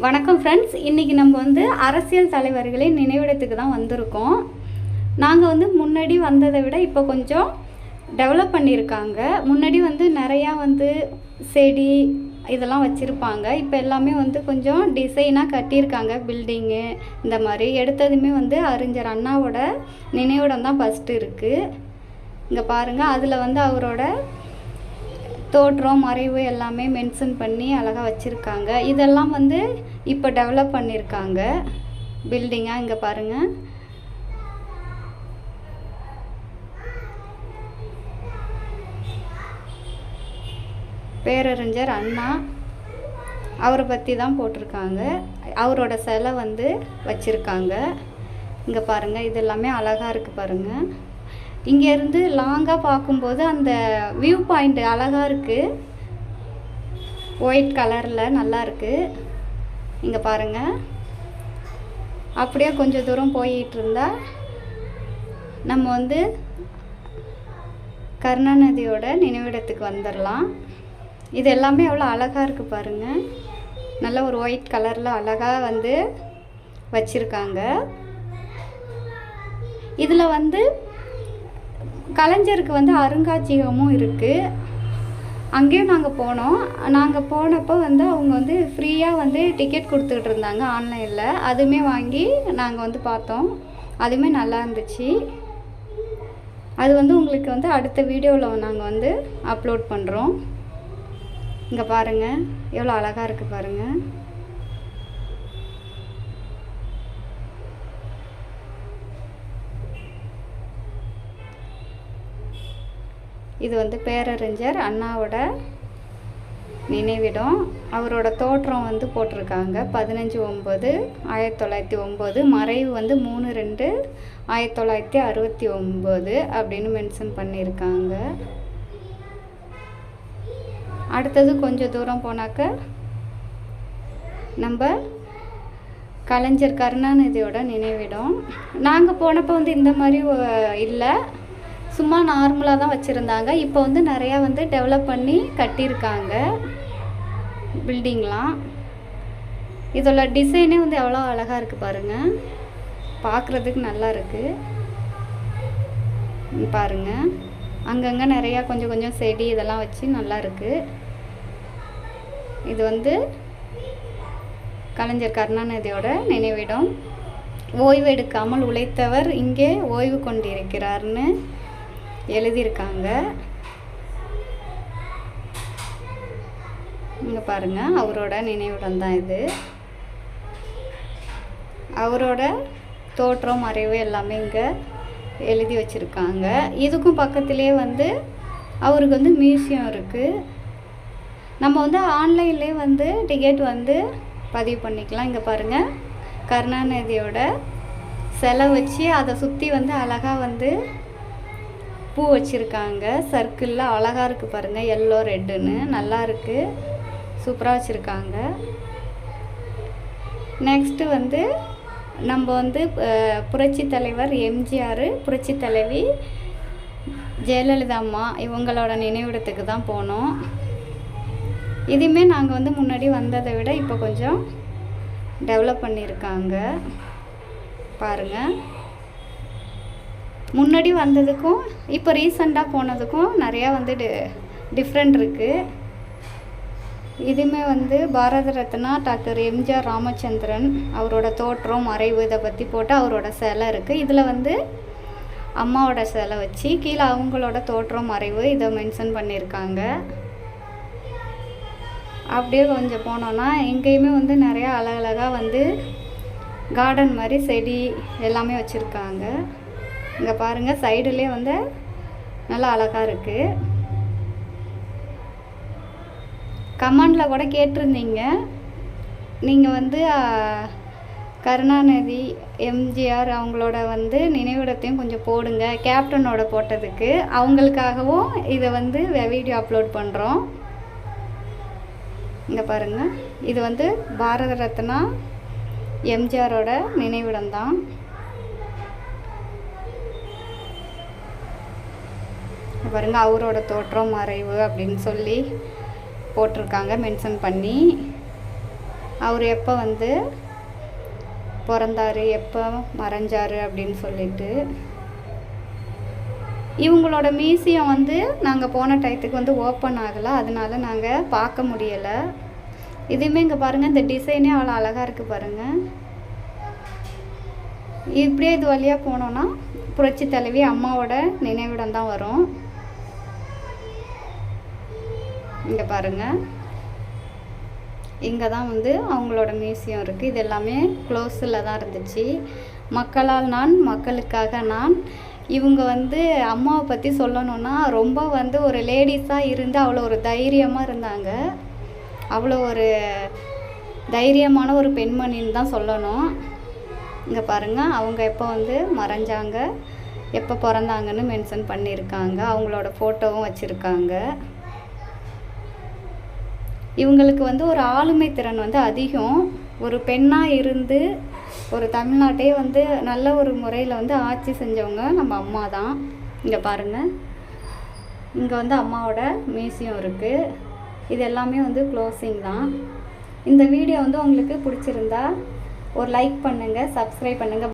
வணக்கம் ஃப்ரெண்ட்ஸ் இன்றைக்கி நம்ம வந்து அரசியல் தலைவர்களின் நினைவிடத்துக்கு தான் வந்திருக்கோம். நாங்கள் வந்து முன்னாடி வந்ததை விட இப்போ கொஞ்சம் டெவலப் பண்ணியிருக்காங்க. முன்னாடி வந்து நிறையா வந்து செடி இதெல்லாம் வச்சுருப்பாங்க. இப்போ எல்லாமே வந்து கொஞ்சம் டிசைனாக கட்டியிருக்காங்க. பில்டிங்கு இந்த மாதிரி. எடுத்ததுமே வந்து அறிஞர் அண்ணாவோட நினைவிடம் தான் ஃபஸ்ட்டு இருக்குது இங்கே பாருங்கள் அதில் வந்து அவரோட தோற்றம் மறைவு எல்லாமே மென்ஷன் பண்ணி அழகாக வச்சுருக்காங்க. இதெல்லாம் வந்து இப்போ டெவலப் பண்ணியிருக்காங்க பில்டிங்காக இங்கே பாருங்கள் பேரறிஞர் அண்ணா அவரை பற்றி தான் போட்டிருக்காங்க. அவரோட சிலை வந்து வச்சுருக்காங்க. இங்கே பாருங்கள் இது எல்லாமே அழகாக இருக்குது பாருங்கள் இங்கேருந்து லாங்காக பார்க்கும்போது அந்த வியூ பாயிண்ட் அழகாக இருக்குது ஒயிட் கலரில் நல்லா இருக்குது இங்கே பாருங்கள் அப்படியே கொஞ்சம் தூரம் போயிட்டு இருந்தால் நம்ம வந்து கருணாநிதியோட நினைவிடத்துக்கு வந்துடலாம் இது எல்லாமே எவ்வளோ அழகாக இருக்குது பாருங்கள் நல்ல ஒரு ஒயிட் கலரில் அழகாக வந்து வச்சுருக்காங்க. இதில் வந்து கலைஞருக்கு வந்து அருங்காட்சியகமும் இருக்குது அங்கேயும் நாங்கள் போனோம். நாங்கள் போனப்போ வந்து அவங்க வந்து ஃப்ரீயாக வந்து டிக்கெட் கொடுத்துக்கிட்டு இருந்தாங்க ஆன்லைனில் அதுவுமே வாங்கி நாங்கள் வந்து பார்த்தோம். அதுவுமே நல்லா இருந்துச்சு. அது வந்து உங்களுக்கு வந்து அடுத்த வீடியோவில் நாங்கள் வந்து அப்லோட் பண்ணுறோம் இங்கே பாருங்கள் எவ்வளோ அழகாக இருக்குது பாருங்கள் இது வந்து பேரறிஞர் அண்ணாவோட நினைவிடம். அவரோட தோற்றம் வந்து போட்டிருக்காங்க. பதினஞ்சு ஒம்பது ஆயிரத்தி தொள்ளாயிரத்தி ஒம்பது மறைவு வந்து மூணு ரெண்டு ஆயிரத்தி தொள்ளாயிரத்தி அறுபத்தி ஒம்பது அப்படின்னு மென்ஷன் பண்ணியிருக்காங்க. அடுத்தது கொஞ்சம் தூரம் போனாக்க நம்ம கலைஞர் கருணாநிதியோட நினைவிடம். நாங்கள் போனப்போ வந்து இந்த மாதிரி இல்லை. சும்மா நார்மலாக தான் வச்சுருந்தாங்க. இப்போ வந்து நிறையா வந்து டெவலப் பண்ணி கட்டியிருக்காங்க. பில்டிங்லாம் இதோட டிசைனே வந்து எவ்வளோ அழகாக இருக்குது பாருங்கள் பார்க்குறதுக்கு நல்லா இருக்குது பாருங்கள் பாருங்க. அங்கங்கே நிறையா கொஞ்சம் கொஞ்சம் செடி இதெல்லாம் வச்சு நல்லா இருக்குது இது வந்து கலைஞர் கருணாநிதியோட நினைவிடம். ஓய்வு எடுக்காமல் உழைத்தவர் இங்கே ஓய்வு கொண்டிருக்கிறார்னு எழுதியிருக்காங்க. இங்கே பாருங்கள் அவரோட நினைவிடம் தான் இது. அவரோட தோற்றம் மறைவு எல்லாமே இங்கே எழுதி வச்சுருக்காங்க. இதுக்கும் பக்கத்துலேயே வந்து அவருக்கு வந்து மியூசியம் இருக்குது நம்ம வந்து ஆன்லைன்லேயே வந்து டிக்கெட் வந்து பதிவு பண்ணிக்கலாம். இங்கே பாருங்கள் கருணாநிதியோட செலை வச்சு அதை சுற்றி வந்து அழகாக வந்து பூ வச்சுருக்காங்க. சர்க்கிளில் அழகாக இருக்குது பாருங்கள் எல்லோ ரெட்டுன்னு நல்லா இருக்குது சூப்பராக வச்சுருக்காங்க. நெக்ஸ்ட்டு வந்து நம்ம வந்து புரட்சி தலைவர் எம்ஜிஆர் புரட்சி தலைவி ஜெயலலிதா அம்மா இவங்களோட நினைவிடத்துக்கு தான் போனோம். இதுவுமே நாங்கள் வந்து முன்னாடி வந்ததை விட இப்போ கொஞ்சம் டெவலப் பண்ணியிருக்காங்க. பாருங்கள் முன்னாடி வந்ததுக்கும் இப்போ ரீசண்டாக போனதுக்கும் நிறையா வந்து டி டிஃப்ரெண்ட் இருக்குது இதுவுமே வந்து பாரத ரத்னா டாக்டர் எம்ஜிஆர் ராமச்சந்திரன் அவரோட தோற்றம் மறைவு இதை பற்றி போட்டு அவரோட சிலை இருக்குது இதில் வந்து அம்மாவோட சிலை வச்சு கீழே அவங்களோட தோற்றம் மறைவு இதை மென்ஷன் பண்ணியிருக்காங்க. அப்படியே கொஞ்சம் போனோன்னா எங்கேயுமே வந்து நிறையா அழகழகாக வந்து கார்டன் மாதிரி செடி எல்லாமே வச்சுருக்காங்க. இங்கே பாருங்கள் சைடுலேயே வந்து நல்லா அழகாக இருக்குது கமெண்டில் கூட கேட்டிருந்தீங்க. நீங்கள் வந்து கருணாநிதி எம்ஜிஆர் அவங்களோட வந்து நினைவிடத்தையும் கொஞ்சம் போடுங்க. கேப்டனோட போட்டதுக்கு அவங்களுக்காகவும் இதை வந்து வீடியோ அப்லோட் பண்ணுறோம் இங்கே பாருங்கள் இது வந்து பாரத ரத்னா எம்ஜிஆரோட நினைவிடம் தான் பாருங்கள் அவரோட தோற்றம் மறைவு அப்படின்னு சொல்லி போட்டிருக்காங்க மென்ஷன் பண்ணி. அவர் எப்போ வந்து பிறந்தாரு எப்போ மறைஞ்சார் அப்படின்னு சொல்லிட்டு. இவங்களோட மியூசியம் வந்து நாங்கள் போன டயத்துக்கு வந்து ஓப்பன் ஆகலை அதனால நாங்கள் பார்க்க முடியலை. இதுவுமே இங்கே பாருங்கள் இந்த டிசைனே அவ்வளோ அழகாக இருக்குது பாருங்கள் இப்படியே இது வழியாக போனோன்னா புரட்சி தலைவி அம்மாவோட நினைவிடம் தான் வரும். இங்கே பாருங்கள் இங்கே தான் வந்து அவங்களோட மியூசியம் இருக்குது இது எல்லாமே க்ளோஸில் தான் இருந்துச்சு. மக்களால் நான் மக்களுக்காக நான். இவங்க வந்து அம்மாவை பற்றி சொல்லணுன்னா ரொம்ப வந்து ஒரு லேடிஸாக இருந்து அவ்வளோ ஒரு தைரியமாக இருந்தாங்க. அவ்வளோ ஒரு தைரியமான ஒரு பெண்மணின்னு தான் சொல்லணும். இங்கே பாருங்கள் அவங்க எப்போ வந்து மறைஞ்சாங்க எப்போ பிறந்தாங்கன்னு மென்ஷன் பண்ணியிருக்காங்க. அவங்களோட ஃபோட்டோவும் வச்சுருக்காங்க. இவங்களுக்கு வந்து ஒரு ஆளுமை திறன் வந்து அதிகம். ஒரு பெண்ணாக இருந்து ஒரு தமிழ்நாட்டே வந்து நல்ல ஒரு முறையில் வந்து ஆட்சி செஞ்சவங்க நம்ம அம்மா தான். இங்கே பாருங்கள் இங்கே வந்து அம்மாவோட மியூசியம் இருக்குது இது எல்லாமே வந்து க்ளோசிங் தான். இந்த வீடியோ வந்து உங்களுக்கு பிடிச்சிருந்தா ஒரு லைக் பண்ணுங்கள் சப்ஸ்கிரைப் பண்ணுங்கள்